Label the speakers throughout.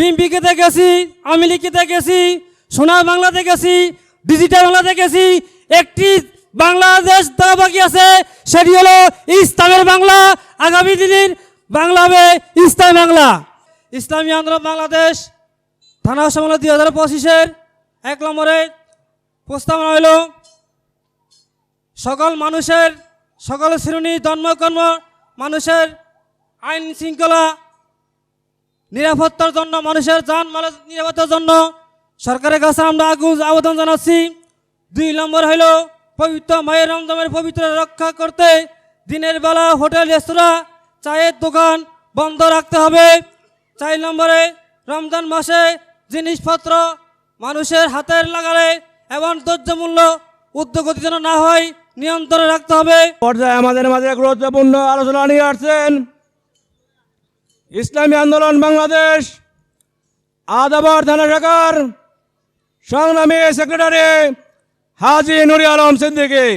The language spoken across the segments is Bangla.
Speaker 1: বিএমপিকে দেখেছি আমি লিখিতে গেছি সোনার বাংলাতে গেছি ডিজিটাল বাংলাতে গেছি একটি বাংলাদেশ দেওয়া বাকি আছে, সেটি হলো ইসলামের বাংলা। আগামী দিনের বাংলা হবে ইসলাম বাংলা। ইসলামী আন্দোলন বাংলাদেশ, থানা সমলা দুই হাজার পঁচিশের এক নম্বরে প্রস্তাবনা হইল, সকল মানুষের, সকল শ্রেণি জন্মকর্ম মানুষের আইন শৃঙ্খলা নিরাপত্তার জন্য, মানুষের যান মালের নিরাপত্তার জন্য সরকারের কাছে আমরা আগুন আবেদন জানাচ্ছি। দুই নম্বর হইল পবিত্র মায়ের রমজানের পবিত্র রক্ষা করতে দিনের বেলা হোটেল, রেস্তোরাঁ, চায়ের দোকান বন্ধ রাখতে হবে। চার নম্বরে রমজান মাসে জিনিসপত্র মানুষের হাতের লাগালে এবং ধৈর্যমূল্য উদ্যোগতি যেন না হয়, নিয়ন্ত্রণে রাখতে হবে।
Speaker 2: পর্যায়ে আমাদের মাঝে গুরুত্বপূর্ণ আলোচনা নিয়ে আসছেন ইসলামী আন্দোলন বাংলাদেশ, আদাবার থানা শাখার সংগ্রামী সেক্রেটারি হাজি নুরি আলম সিদ্দিকী।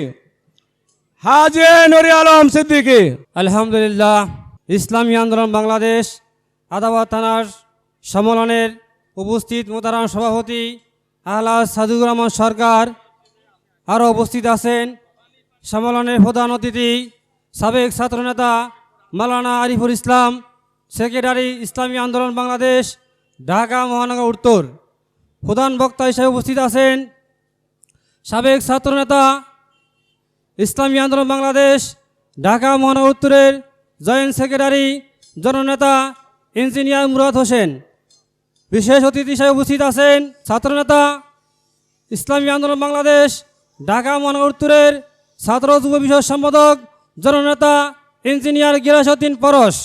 Speaker 2: হাজি নুরি আলম সিদ্দিকী।
Speaker 1: আলহামদুলিল্লাহ, ইসলামী আন্দোলন বাংলাদেশ আদাবাদ থানার সম্মেলনের উপস্থিত মোতারাম সভাপতি আহলাদ সাদুর রহমান সরকার আরও উপস্থিত আছেন। সম্মেলনের প্রধান অতিথি সাবেক ছাত্রনেতা মালানা আরিফুল ইসলাম সেক্রেটারি ইসলামী আন্দোলন বাংলাদেশ, ঢাকা মহানগর উত্তর। প্রধান বক্তা হিসেবে উপস্থিত আছেন সাবেক ছাত্রনেতা ইসলামী আন্দোলন বাংলাদেশ, ঢাকা মহানগর উত্তরের জয়েন্ট সেক্রেটারি জননেতা ইঞ্জিনিয়ার মুরাদ হোসেন। বিশেষ অতিথি হিসেবে উপস্থিত আছেন ছাত্রনেতা ইসলামী আন্দোলন বাংলাদেশ, ঢাকা মহানগর উত্তরের ছাত্র যুব বিষয় সম্পাদক জননেতা ইঞ্জিনিয়ার গিরাসউদ্দিন পরশ।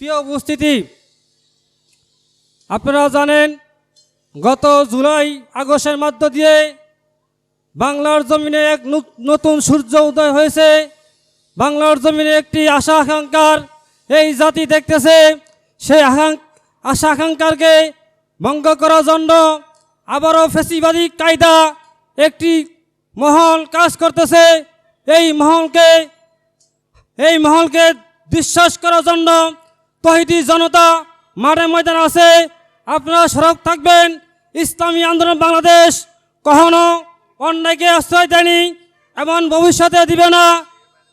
Speaker 1: প্রিয় উপস্থিতি, আপনারা জানেন গত জুলাই আগস্টের মধ্য দিয়ে বাংলার জমিনে এক নতুন সূর্য উদয় হয়েছে। বাংলার জমিনে একটি আশা আকাঙ্ক্ষার এই জাতি দেখতেছে। সেই আশা আকাঙ্ক্ষারকে ভঙ্গ করার জন্য আবারও ফেসিবাদী কায়দা একটি মহল কাজ করতেছে। এই মহলকে এই মহলকে বিশ্বাস করার জন্য তহিদি জনতা মাঠে ময়দান আছে, আপনারা সরব থাকবেন। ইসলামী আন্দোলন বাংলাদেশ কখনো অন্যায়কে আশ্রয় দেয়নি এবং ভবিষ্যতে দিবে না।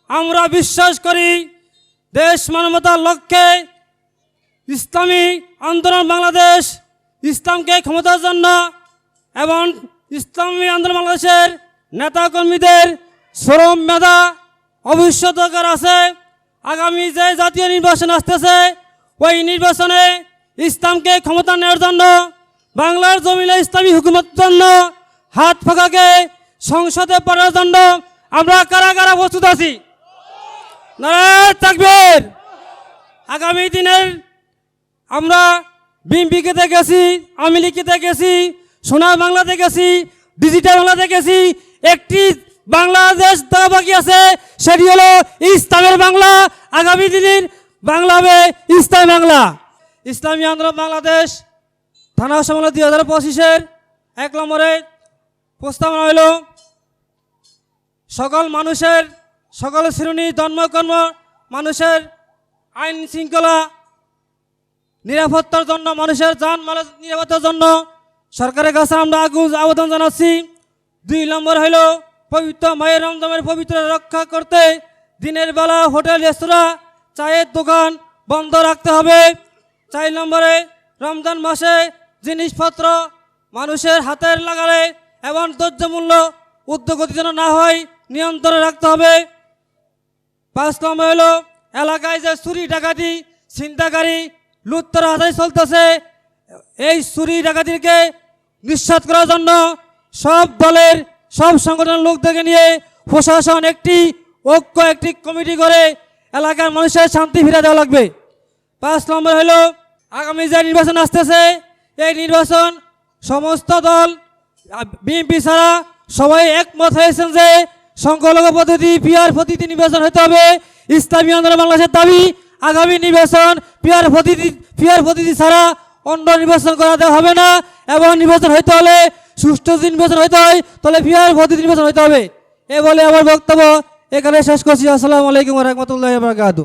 Speaker 1: আমরা বিশ্বাস করি, দেশ মানবতার লক্ষ্যে ইসলামী আন্দোলন বাংলাদেশ ইসলামকে ক্ষমতার জন্য এবং ইসলামী আন্দোলন বাংলাদেশের নেতাকর্মীদের শ্রম মেধা অভবিষ্যৎ দরকার আছে। আগামী যে জাতীয় নির্বাচন আসতেছে ওই নির্বাচনে ইসলামকে ক্ষমতা নেওয়ার জন্য, বাংলার জমিনে ইসলামী হুকুমতের জন্য হাত ফাঁকাকে সংসদে পড়ার জন্য আমরা কারা কারা প্রস্তুত আছি। নারায়ণ তাকবীর, আগামী দিনের আমরা বিএমপিকে দেখেছি আমি লিখিতে গেছি সোনার বাংলাতে গেছি, ডিজিটাল বাংলাতে গেছি, একটি বাংলাদেশ দেওয়া আছে, সেটি হলো ইসলামের বাংলা। আগামী দিনের বাংলা হবে ইসলাম বাংলা। ইসলামী আন্দোলন বাংলাদেশ, থানা সমলা দুই হাজার পঁচিশের এক নম্বরে প্রস্তাবনা হইল, সকল মানুষের, সকল শ্রেণি জন্মকর্ম মানুষের আইন শৃঙ্খলা নিরাপত্তার জন্য, মানুষের যান মালের নিরাপত্তার জন্য সরকারের কাছে আমরা আগুন, আবেদন জানাচ্ছি। দুই নম্বর হইল পবিত্র মায়ের রমজমের পবিত্র রক্ষা করতে দিনের বেলা হোটেল, রেস্তোরাঁ চায়ের দোকান বন্ধ রাখতে হবে। চার নম্বরে রমজান মাসে জিনিসপত্র মানুষের হাতের লাগালে এবং ধৈর্যমূল্য উদ্যোগতি যেন না হয়, নিয়ন্ত্রণে রাখতে হবে। পাঁচ নম্বর হলো, এলাকায় যে চুরি ডাকাতি ছিনতাকারী লুত্তর হাতায় চলতেছে, এই চুরি ডাকাতিকে নিঃসাত করার জন্য সব দলের, সব সংগঠনের লোকদেরকে নিয়ে প্রশাসন একটি ঐক্য, একটি কমিটি করে এলাকার মানুষের শান্তি ফিরে দেওয়া লাগবে। পাঁচ নম্বর হলো, আগামী যে নির্বাচন আসতেছে, এই নির্বাচন সমস্ত দল বিএনপি ছাড়া সবাই একমত হয়েছেন যে সংখ্যালঘু পদ্ধতি, পিয়ার পদ্ধতি নির্বাচন হতে হবে। ইসলামী আন্দোলন বাংলাদেশের দাবি, আগামী নির্বাচন পিয়ার পদ্ধতি পিয়ার পদ্ধতি ছাড়া অন্য নির্বাচন করা দেওয়া হবে না। এবং নির্বাচন হইতে হলে সুষ্ঠু নির্বাচন হইতে হয়, তাহলে পিয়ার পদ্ধতি নির্বাচন হইতে হবে। এ বলে আমার বক্তব্য। এখানে শেষ করছি। আসসালামু আলাইকুম রহমতুল্লাহ বারকাতু